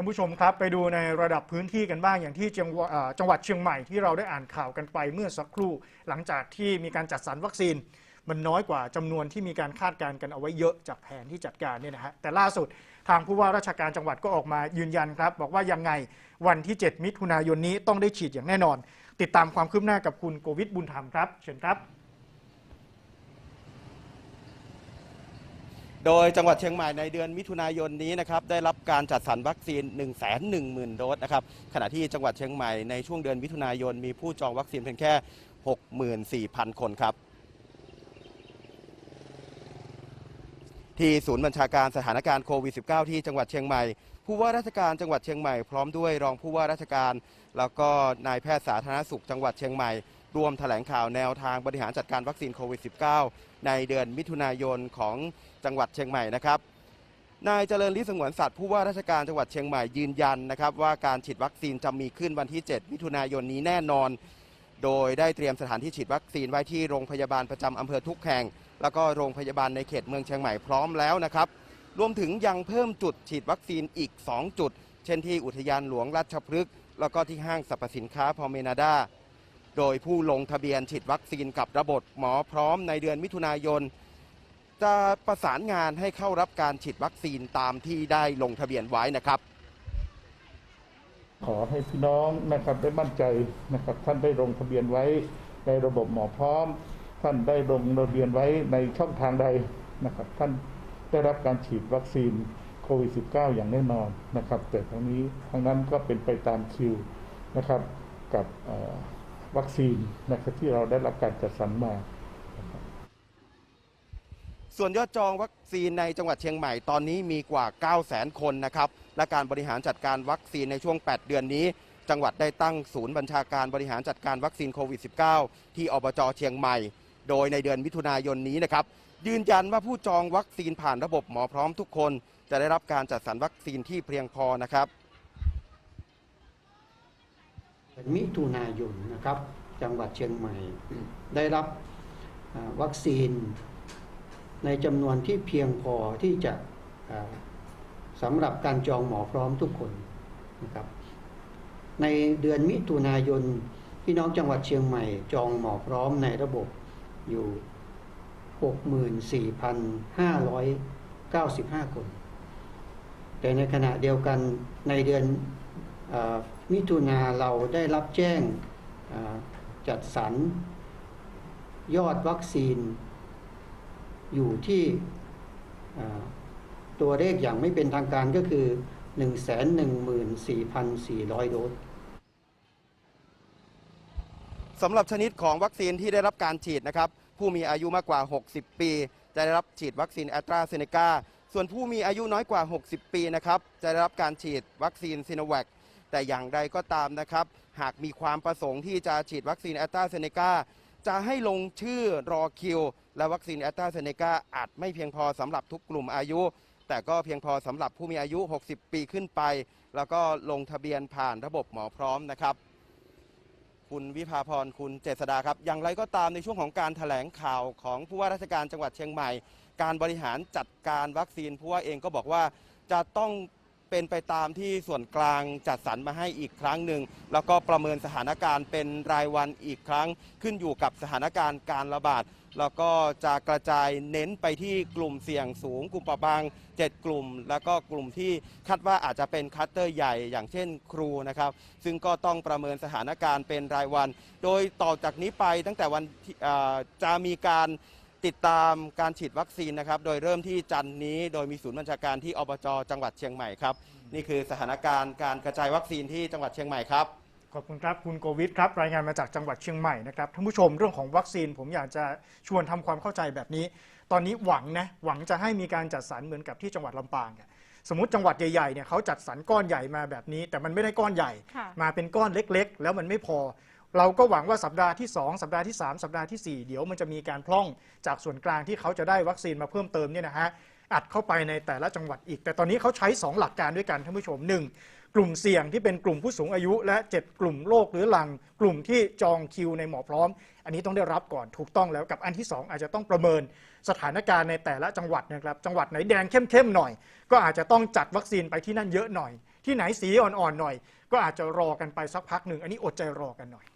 ท่านผู้ชมครับไปดูในระดับพื้นที่กันบ้างอย่างที่จังหวัดเอ่อจังหวัดเชียงใหม่ที่เราได้อ่านข่าวกันไปเมื่อสักครู่ หลังจากที่มีการจัดสรรวัคซีน มันน้อยกว่าจำนวนที่มีการคาดการณ์กันเอาไว้เยอะจากแผนที่จัดการเนี่ยนะฮะแต่ล่าสุดทางผู้ว่าราชการจังหวัดก็ออกมายืนยันครับ บอกว่ายังไงวันที่ 7 มิถุนายนนี้ต้องได้ฉีดอย่างแน่นอน ติดตามความคืบหน้ากับคุณโกวิทบุญธรรมครับ เชิญครับ โดยจังหวัดเชียงใหม่ในเดือนมิถุนายนนี้นะครับได้รับการจัดสรรวัคซีน 1 1 0 0 0 0 โดสนะครับขณะที่จังหวัดเชียงใหม่ในช่วงเดือนมิถุนายนมีผู้จองวัคซีนเพียงแค่ 64,000 คนครับ ที่ศูนย์บัญชาการสถานการณ์โควิด -19 ที่จังหวัดเชียงใหม่ผู้ว่าราชการจังหวัดเชียงใหม่พร้อมด้วยรองผู้ว่าราชการ แล้วก็นายแพทย์สาธารณสุขจังหวัดเชียงใหม่ รวมแถลงข่าวแนวทางบริหารจัดการวัคซีนโควิด -19 ในเดือนมิถุนายนของจังหวัดเชียงใหม่นะครับนายเจริญฤทธิ์สงวนสัตว์ผู้ว่าราชการจังหวัดเชียงใหม่ยืนยันนะครับว่าการฉีดวัคซีนจะมีขึ้นวันที่ 7 มิถุนายนนี้แน่นอน โดยได้เตรียมสถานที่ฉีดวัคซีนไว้ที่โรงพยาบาลประจำอำเภอทุกแห่ง แล้วก็โรงพยาบาลในเขตเมืองเชียงใหม่พร้อมแล้วนะครับรวมถึงยังเพิ่มจุดฉีดวัคซีนอีก 2 จุด เช่นที่อุทยานหลวงราชพฤกษ์แล้วก็ที่ห้างสรรพสินค้าพอเมนาดา โดยผู้ลงทะเบียนฉีดวัคซีนกับระบบหมอพร้อมในเดือนมิถุนายน จะประสานงานให้เข้ารับการฉีดวัคซีนตามที่ได้ลงทะเบียนไว้นะครับ ขอให้พี่น้องนะครับได้มั่นใจนะครับท่านได้ลงทะเบียนไว้ในระบบหมอพร้อม ท่านได้ลงทะเบียนไว้ในช่องทางใดนะครับ ท่านได้รับการฉีดวัคซีนโควิด -19 อย่างแน่นอนนะครับ แต่ทั้งนี้ทั้งนั้นก็เป็นไปตามคิวนะครับกับ วัคซีนนะครับที่เราได้รับการจัดสรรมา ส่วนยอดจองวัคซีนในจังหวัดเชียงใหม่ตอนนี้มีกว่า 9 0 0 0 0 0 คนนะครับ และการบริหารจัดการวัคซีนในช่วง 8 เดือนนี้ จังหวัดได้ตั้งศูนย์บัญชาการบริหารจัดการวัคซีนโควิด -19 ที่อบจเชียงใหม่ โดยในเดือนมิถุนายนนี้นะครับยืนยันว่าผู้จองวัคซีนผ่านระบบหมอพร้อมทุกคน จะได้รับการจัดสรรวัคซีนที่เพียงพอนะครับ มิถุนายนนะครับ จังหวัดเชียงใหม่ ได้รับอ่าวัคซีนในจำนวนที่เพียงพอที่จะอ่าสำหรับการจองหมอพร้อมทุกคนนะครับ ในเดือนมิถุนายนพี่น้องจังหวัดเชียงใหม่ จองหมอพร้อมในระบบอยู่ 64,595 คน แต่ในขณะเดียวกันในเดือนเออ มิถุนาเราได้รับแจ้งจัดสรรยอดวัคซีน อยู่ที่ตัวเลขอย่างไม่เป็นทางการก็คือ 114,400 โดสสำหรับชนิดของวัคซีนที่ได้รับการฉีดนะครับ ผู้มีอายุมากกว่า 60 ปี จะได้รับฉีดวัคซีนแอตราเซเนกาส่วนผู้มีอายุน้อยกว่า 60 ปีนะครับ จะได้รับการฉีดวัคซีนซิโนแวค แต่อย่างใดก็ตามนะครับ หากมีความประสงค์ที่จะฉีดวัคซีนแอตราเซเนกาจะให้ลงชื่อรอคิว และวัคซีนแอตราเซเนกาอาจไม่เพียงพอสำหรับทุกกลุ่มอายุ แต่ก็เพียงพอสำหรับผู้มีอายุ 60 ปีขึ้นไป แล้วก็ลงทะเบียนผ่านระบบหมอพร้อมนะครับ คุณวิภาพรคุณเจษดาครับ อย่างไรก็ตามในช่วงของการถแถลงข่าวของผู้ว่าราชการจังหวัดเชียงใหม่ การบริหารจัดการวัคซีนผู้ว่าเองก็บอกว่าจะต้อง เป็นไปตามที่ส่วนกลางจัดสรรมาให้อีกครั้งหนึ่ง แล้วก็ประเมินสถานการณ์เป็นรายวันอีกครั้ง ขึ้นอยู่กับสถานการณ์การระบาดแล้วก็จะกระจายเน้นไปที่กลุ่มเสี่ยงสูง กลุ่มเปราะบาง 7 กลุ่ม แล้วก็กลุ่มที่คาดว่าอาจจะเป็นคัตเตอร์ใหญ่อย่างเช่นครูนะครับ ซึ่งก็ต้องประเมินสถานการณ์เป็นรายวัน โดยต่อจากนี้ไปตั้งแต่วันที่จะมีการ ติดตามการฉีดวัคซีนนะครับ โดยเริ่มที่จันทร์นี้โดยมีศูนย์บัญชาการที่อบจจังหวัดเชียงใหม่ครับ นี่คือสถานการณ์การกระจายวัคซีนที่จังหวัดเชียงใหม่ครับ ขอบคุณครับ คุณโกวิทครับ รายงานมาจากจังหวัดเชียงใหม่นะครับท่านผู้ชมเรื่องของวัคซีนผมอยากจะชวนทำความเข้าใจแบบนี้ ตอนนี้หวังนะหวังจะให้มีการจัดสรรเหมือนกับที่จังหวัดลำปางอะสมมติจังหวัดใหญ่ๆเนี่ยเขาจัดสรรก้อนใหญ่มาแบบนี้ แต่มันไม่ได้ก้อนใหญ่ค่ะมาเป็นก้อนเล็ก ๆ แล้วมันไม่พอ เราก็หวังว่าสัปดาห์ที่ 2 สัปดาห์ที่ 3 สัปดาห์ทีสี่4 เดี๋ยวมันจะมีการพร่องจากส่วนกลางที่เขาจะได้วัคซีนมาเพิ่มเติมเนี่ยนะฮะอัดเข้าไปในแต่ละจังหวัดอีก แต่ตอนนี้เขาใช้ 2 หลักการด้วยกันท่านผู้ชมหนึ่งกลุ่มเสี่ยงที่เป็นกลุ่มผู้สูงอายุ และ 7 กลุ่มโรคเรื้อรัง กลุ่มที่จองคิวในหมอพร้อม อันนี้ต้องได้รับก่อนถูกต้องแล้วกับอันที่ 2 อาจจะต้องประเมินสถานการณ์ในแต่ละจังหวัดนะครับจังหวัดไหนแดงเข้มๆหน่อย ก็อาจจะต้องจัดวัคซีนไปที่นั่นเยอะหน่อย ที่ไหนสีอ่อนๆหน่อย ก็อาจจะรอกันไปสักพักหนึ่งอันนี้อดใจรอกันหน่อย